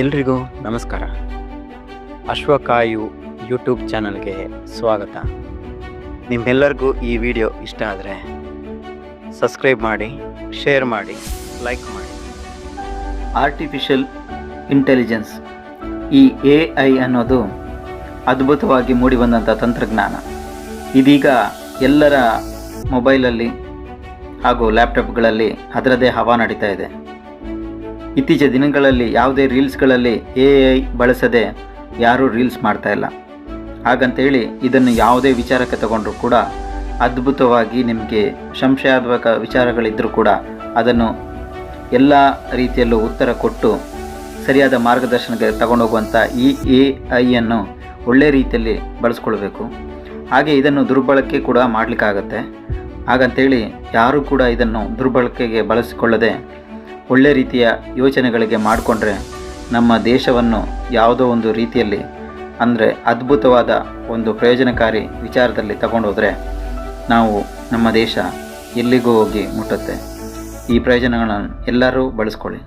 ಎಲ್ರಿಗೂ ನಮಸ್ಕಾರ. ಅಶ್ವಕಾಯು ಯೂಟ್ಯೂಬ್ ಚಾನಲ್ಗೆ ಸ್ವಾಗತ. ನಿಮ್ಮೆಲ್ಲರಿಗೂ ಈ ವಿಡಿಯೋ ಇಷ್ಟ ಆದರೆ ಸಬ್ಸ್ಕ್ರೈಬ್ ಮಾಡಿ, ಶೇರ್ ಮಾಡಿ, ಲೈಕ್ ಮಾಡಿ. ಆರ್ಟಿಫಿಷಿಯಲ್ ಇಂಟೆಲಿಜೆನ್ಸ್, ಈ ಎ ಐ ಅನ್ನೋದು ಅದ್ಭುತವಾಗಿ ಮೂಡಿಬಂದಂಥ ತಂತ್ರಜ್ಞಾನ. ಇದೀಗ ಎಲ್ಲರ ಮೊಬೈಲಲ್ಲಿ ಹಾಗೂ ಲ್ಯಾಪ್ಟಾಪ್ಗಳಲ್ಲಿ ಅದರದೇ ಹವಾ ನಡೀತಾ ಇದೆ. ಇತ್ತೀಚಿನ ದಿನಗಳಲ್ಲಿ ಯಾವುದೇ ರೀಲ್ಸ್ಗಳಲ್ಲಿ ಎ ಐ ಬಳಸದೆ ಯಾರೂ ರೀಲ್ಸ್ ಮಾಡ್ತಾ ಇಲ್ಲ. ಹಾಗಂತೇಳಿ ಇದನ್ನು ಯಾವುದೇ ವಿಚಾರಕ್ಕೆ ತಗೊಂಡರೂ ಕೂಡ ಅದ್ಭುತವಾಗಿ ನಿಮಗೆ ಸಂಶಯಾತ್ಮಕ ವಿಚಾರಗಳಿದ್ದರೂ ಕೂಡ ಅದನ್ನು ಎಲ್ಲ ರೀತಿಯಲ್ಲೂ ಉತ್ತರ ಕೊಟ್ಟು ಸರಿಯಾದ ಮಾರ್ಗದರ್ಶನಕ್ಕೆ ತಗೊಂಡೋಗುವಂಥ ಈ ಎ ಐಯನ್ನು ಒಳ್ಳೆಯ ರೀತಿಯಲ್ಲಿ ಬಳಸ್ಕೊಳ್ಬೇಕು. ಹಾಗೆ ಇದನ್ನು ದುರ್ಬಳಕೆ ಕೂಡ ಮಾಡಲಿಕ್ಕಾಗತ್ತೆ. ಹಾಗಂತೇಳಿ ಯಾರೂ ಕೂಡ ಇದನ್ನು ದುರ್ಬಳಕೆಗೆ ಬಳಸಿಕೊಳ್ಳದೆ ಒಳ್ಳೆ ರೀತಿಯ ಯೋಚನೆಗಳಿಗೆ ಮಾಡಿಕೊಂಡ್ರೆ ನಮ್ಮ ದೇಶವನ್ನು ಯಾವುದೋ ಒಂದು ರೀತಿಯಲ್ಲಿ, ಅಂದರೆ ಅದ್ಭುತವಾದ ಒಂದು ಪ್ರಯೋಜನಕಾರಿ ವಿಚಾರದಲ್ಲಿ ತಗೊಂಡೋದ್ರೆ ನಾವು ನಮ್ಮ ದೇಶ ಎಲ್ಲಿಗೂ ಹೋಗಿ ಮುಟ್ಟುತ್ತೆ. ಈ ಪ್ರಯೋಜನಗಳನ್ನು ಎಲ್ಲರೂ ಬಳಸ್ಕೊಳ್ಳಿ.